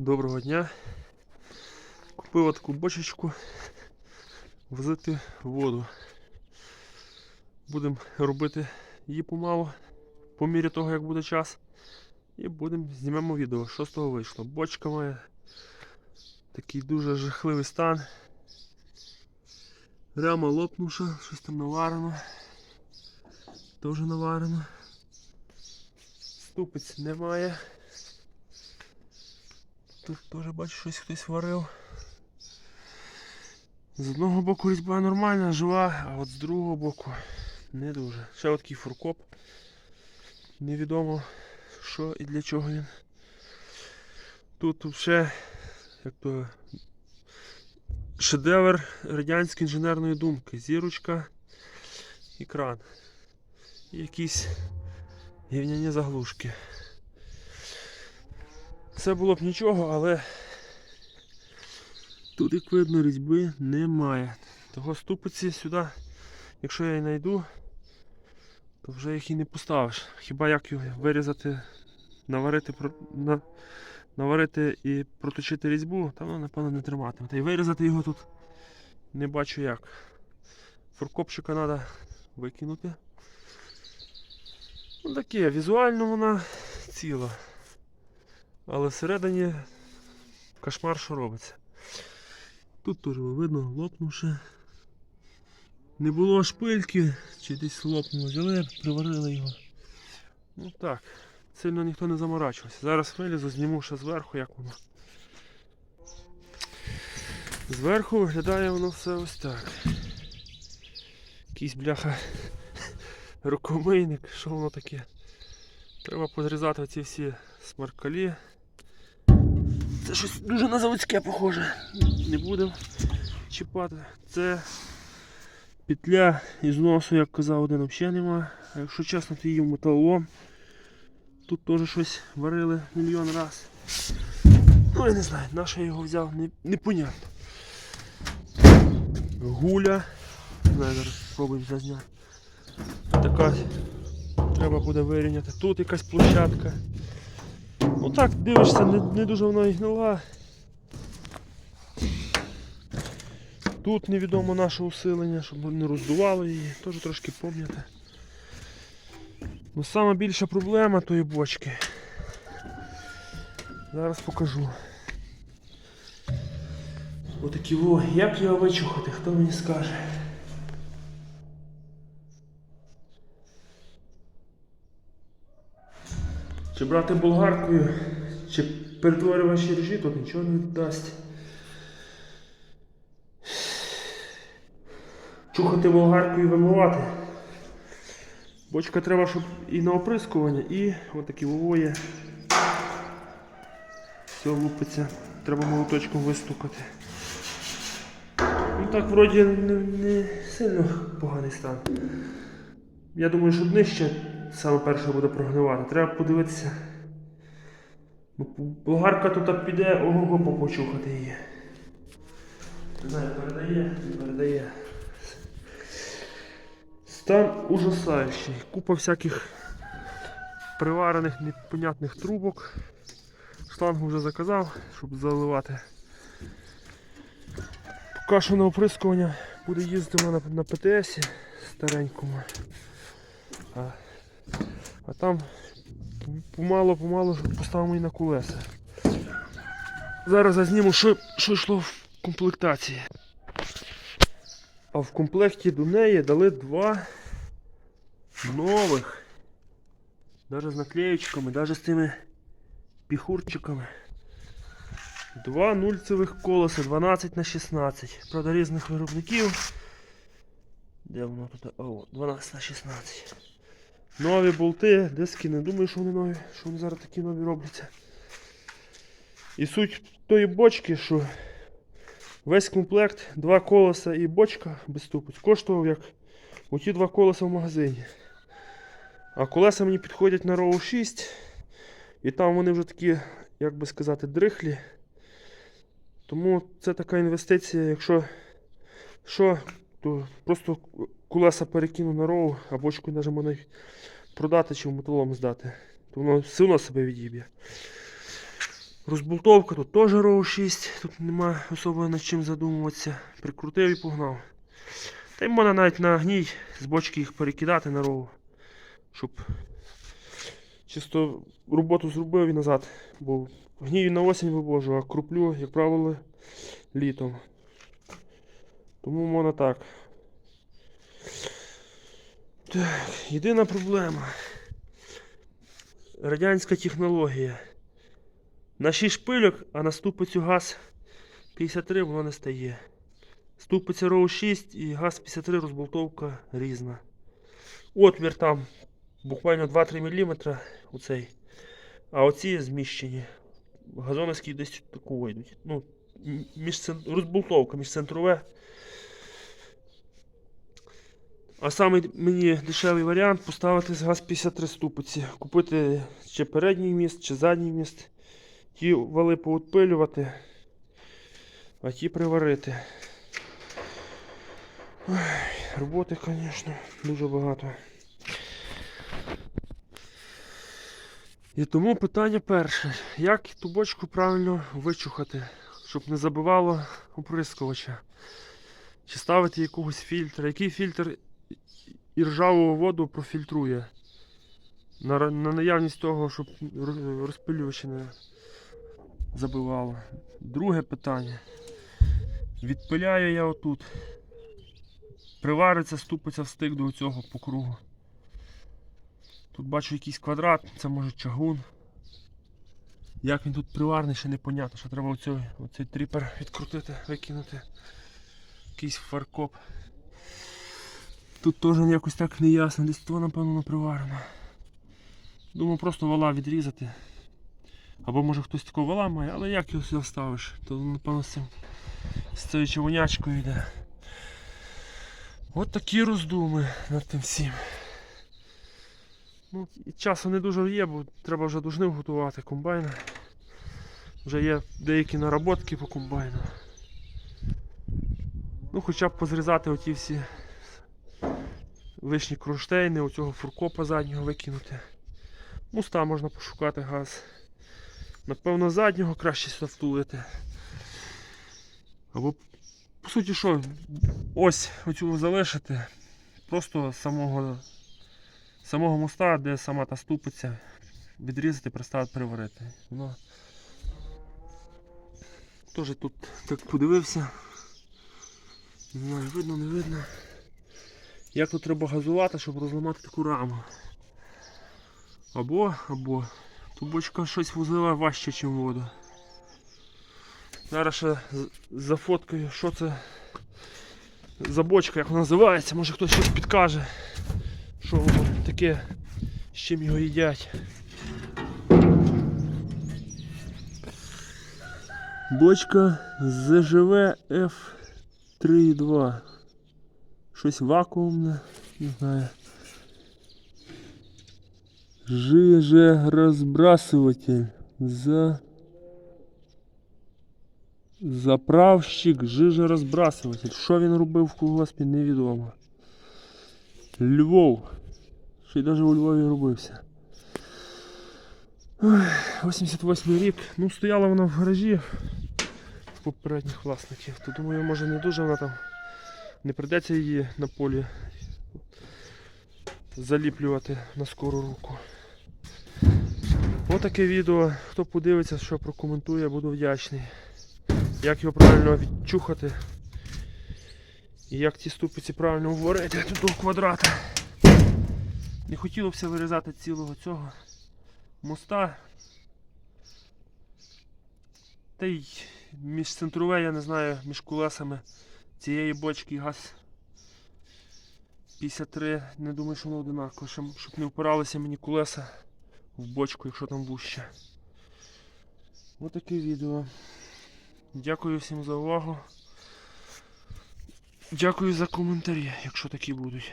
Доброго дня. Купив таку бочечку возити воду. Будемо робити її помалу, по мірі того, як буде час. І будемо знімемо відео, що з того вийшло. Бочка має такий дуже жахливий стан. Ряма лопнувша, щось там наварено. Теж наварено. Ступиць немає. Тут теж бачу, щось хтось варив. З одного боку різьба нормальна, жива, а от з другого боку не дуже. Ще от такий фуркоп. Невідомо що і для чого він. Тут ще як то шедевр радянської інженерної думки. Зірочка і кран. І якісь гівняні заглушки. Це було б нічого, але тут, як видно, різьби немає. Того ступиці сюди, якщо я її знайду, то вже їх і не поставиш. Хіба як його вирізати, наварити, на, наварити і проточити різьбу, та воно, напевно, не триматиме. Та й вирізати його тут не бачу як. Фуркопчика треба викинути. Ну таке, візуально вона ціла. Але всередині кошмар, що робиться. Тут теж видно, лопнувши. Не було шпильки, чи десь лопнуло, взяли, приварили його. Ну так, сильно ніхто не заморачувався. Зараз вилізу, зніму ще зверху, як воно. Зверху виглядає воно все ось так. Якийсь бляха рукомийник, що воно таке. Треба позрізати ці всі смаркалі. Це щось дуже на заводське похоже. Не будемо чіпати. Це петля із носу, як казав один, взагалі нема. А якщо чесно, то її металолом. Тут теж щось варили мільйон раз. Ну я не знаю, на що я його взяв, не, непонятно. Гуля. Знаю, зараз спробуємо зазняти. Така треба буде вирівняти. Тут якась площадка. Ну так, дивишся, не, не дуже вона і гнила. Тут невідомо наше усилення, щоб не роздувало її, теж трошки пом'яти. Ну сама більша проблема тої бочки. Зараз покажу. Отакі во, як його вичухати, хто мені скаже? Чи брати болгаркою, чи перетворювач режі, тут нічого не дасть. Чухати болгаркою вимивати. Бочка треба, щоб і на оприскування, і отакі вовоє. Все лупиться. Треба молоточком вистукати. Ну так вроді не, не сильно поганий стан. Я думаю, що днище саме перше буде прогнивати. Треба подивитися. Бо Болгарка тут піде ого-го попочухати її. Не знаю, передає, не передає. Стан ужасаючий. Купа всяких приварених непонятних трубок. Шлангу вже заказав, щоб заливати. Поки що на оприскування буде їздити на, на ПТС старенькому. А, там помало-помало поставимо і на колеса. Зараз я зніму, що, що йшло в комплектації. А в комплекті до неї дали два нових. Навіть з наклеючками, навіть з цими піхурчиками. Два нульцевих колеса 12 на 16. Правда, різних виробників. Де воно тут? О, 12 на 16. Нові болти, диски, не думаю, що вони нові, що вони зараз такі нові робляться. І суть тої бочки, що весь комплект, два колеса і бочка без ступиць коштував як оті два колеса в магазині. А колеса мені підходять на Row 6. І там вони вже такі, як би сказати, дрихлі. Тому це така інвестиція, якщо що, то просто колеса перекину на роу, а бочку можна їх продати чи в металолом здати. То воно все одно себе відіб'є. Розбултовка тут теж роу 6, тут нема особо над чим задумуватися. Прикрутив і погнав. Та й можна навіть на гній з бочки їх перекидати на роу, щоб чисто роботу зробив і назад. Бо гнію на осінь вивожу, а круплю, як правило, літом. Тому можна так. Так, єдина проблема. Радянська технологія. На 6 шпильок, а на ступицю газ 53 воно не стає. Ступиця роу 6 і газ 53 розболтовка різна. Отвір там буквально 2-3 мм оцей. А оці зміщені. Газоновські десь таку йдуть. Ну, між цен- розболтовка міжцентрове. А самий мені дешевий варіант поставити з газ 53 ступиці. Купити чи передній міст, чи задній міст. Ті вали поутпилювати, а ті приварити. Ой, роботи, звісно, дуже багато. І тому питання перше. Як ту бочку правильно вичухати, щоб не забивало оприскувача? Чи ставити якогось фільтра? Який фільтр і ржаву воду профільтрує? На, на наявність того, щоб роз- розпилювачі не забивало. Друге питання. Відпиляю я отут. Привариться, ступиться встиг до цього по кругу. Тут бачу якийсь квадрат, це може чагун. Як він тут приварний, ще непонятно, що треба оцей, оцей тріпер відкрутити, викинути. Якийсь фаркоп. Тут теж якось так не ясно, десь то напевно приварено. Думаю, просто вала відрізати. Або може хтось такого вала має, але як його сюди вставиш? То напевно з цією човнячкою йде. От такі роздуми над тим всім. Ну, і часу не дуже є, бо треба вже дужнив готувати комбайна. Вже є деякі наработки по комбайну. Ну, хоча б позрізати оті всі лишні кронштейни, оцього фуркопа заднього викинути. Муста можна пошукати газ. Напевно, заднього краще сюди втулити. Або, по суті, що, ось оцю залишити. Просто самого, самого моста, де сама та ступиця, відрізати, приставити, приварити. Воно Теж тут так подивився. Не знаю, видно, не видно. Як тут треба газувати, щоб розламати таку раму. Або, або. Тут бочка щось возила важче, ніж воду. Зараз ще зафоткаю, що це за бочка, як вона називається, може хтось щось підкаже. Що воно таке, з чим його їдять. Бочка ЗЖВ F3.2. Щось вакуумне, не знаю. Жижерозбрасыватель. За... Заправщик, жижерозбрасыватель. Що він робив в колгоспі, невідомо. Львов. Ще й навіть у Львові робився. 88 рік. Ну, стояла вона в гаражі попередніх власників. То думаю, може не дуже вона там. Не прийдеться її на полі заліплювати на скору руку. Отаке відео. Хто подивиться, що прокоментує, буду вдячний. Як його правильно відчухати. І як ці ступиці правильно вварити до квадрата. Не хотілося вирізати цілого цього моста. Та й між центрове, я не знаю, між колесами цієї бочки газ 53. Не думаю, що воно одинаково, щоб не впиралися мені колеса в бочку, якщо там вуще. Ось таке відео. Дякую всім за увагу. Дякую за коментарі, якщо такі будуть.